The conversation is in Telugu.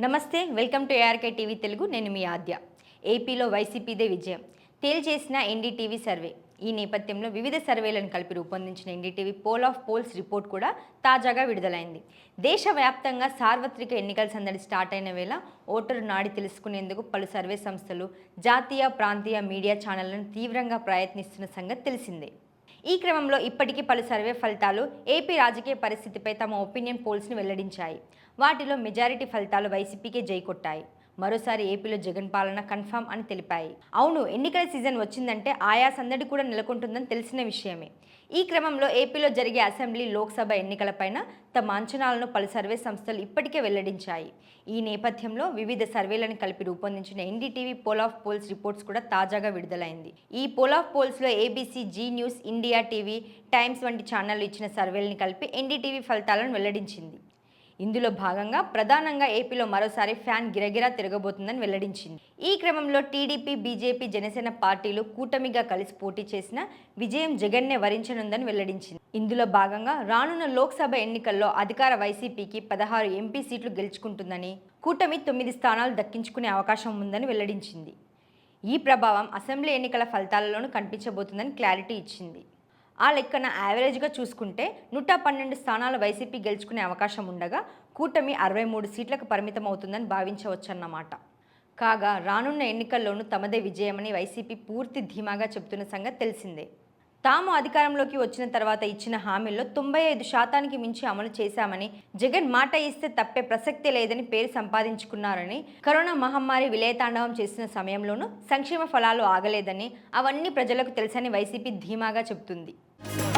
నమస్తే welcome to ARK TV Telugu. నేను మీ ఆద్య. ఏపీలో వైసీపీదే విజయం. తేల్చేసిన ఎన్డీటీవీ సర్వే. ఈ నేపథ్యంలో వివిధ సర్వేలను కలిపి రూపొందించిన NDTV poll of polls report కూడా తాజాగా విడుదలైంది. దేశవ్యాప్తంగా సార్వత్రిక ఎన్నికల సందడి స్టార్ట్ అయిన వేళ ఓటరు నాడి తెలుసుకునేందుకు పలు సర్వే సంస్థలు జాతీయ ప్రాంతీయ మీడియా ఛానళ్ళను తీవ్రంగా ప్రయత్నిస్తున్న సంగతి తెలిసిందే. ఈ క్రమంలో ఇప్పటికీ పలు సర్వే ఫలితాలు ఏపీ రాజకీయ పరిస్థితిపై తమ ఒపీనియన్ పోల్స్ని వెల్లడించాయి. వాటిలో మెజారిటీ ఫలితాలు వైసీపీకే జై కొట్టాయి మరోసారి ఏపీలో జగన్ పాలన కన్ఫామ్ అని తెలిపాయి. అవును ఎన్నికల సీజన్ వచ్చిందంటే ఆయా సందడి కూడా నెలకొంటుందని తెలిసిన విషయమే. ఈ క్రమంలో ఏపీలో జరిగే అసెంబ్లీ లోక్సభ ఎన్నికలపైన తమ అంచనాలను పలు సర్వే సంస్థలు ఇప్పటికే వెల్లడించాయి. ఈ నేపథ్యంలో వివిధ సర్వేలను కలిపి రూపొందించిన NDTV poll of polls reports కూడా తాజాగా విడుదలైంది. ఈ poll of పోల్స్లో ABC Zee News India TV Times వంటి ఛానళ్ళు ఇచ్చిన సర్వేలను కలిపి ఎన్డీటీవీ ఫలితాలను వెల్లడించింది. ఇందులో భాగంగా ప్రధానంగా ఏపీలో మరోసారి ఫ్యాన్ గిరగిరా తిరగబోతుందని వెల్లడించింది. ఈ క్రమంలో టీడీపీ బీజేపీ జనసేన పార్టీలు కూటమిగా కలిసి పోటీ చేసిన విజయం జగన్నే వరించనుందని వెల్లడించింది. ఇందులో భాగంగా రానున్న లోక్సభ ఎన్నికల్లో అధికార వైసీపీకి పదహారు ఎంపీ సీట్లు గెలుచుకుంటుందని కూటమి తొమ్మిది స్థానాలు దక్కించుకునే అవకాశం ఉందని వెల్లడించింది. ఈ ప్రభావం అసెంబ్లీ ఎన్నికల ఫలితాలలోనూ కనిపించబోతుందని క్లారిటీ ఇచ్చింది. ఆ లెక్కన యావరేజ్గా చూసుకుంటే నూట పన్నెండు స్థానాలు వైసీపీ గెలుచుకునే అవకాశం ఉండగా కూటమి అరవై మూడు సీట్లకు పరిమితం అవుతుందని భావించవచ్చన్నమాట. కాగా రానున్న ఎన్నికల్లోనూ తమదే విజయమని వైసీపీ పూర్తి ధీమాగా చెబుతున్న సంగతి తెలిసిందే. తాము అధికారంలోకి వచ్చిన తర్వాత ఇచ్చిన హామీల్లో తొంభై ఐదు శాతానికి మించి అమలు చేశామని జగన్ మాట ఇస్తే తప్పే ప్రసక్తే లేదని పేరు సంపాదించుకున్నారని కరోనా మహమ్మారి విలయతాండవం చేసిన సమయంలోనూ సంక్షేమ ఫలాలు ఆగలేదని అవన్నీ ప్రజలకు తెలుసని వైసీపీ ధీమాగా చెబుతుంది. Bye.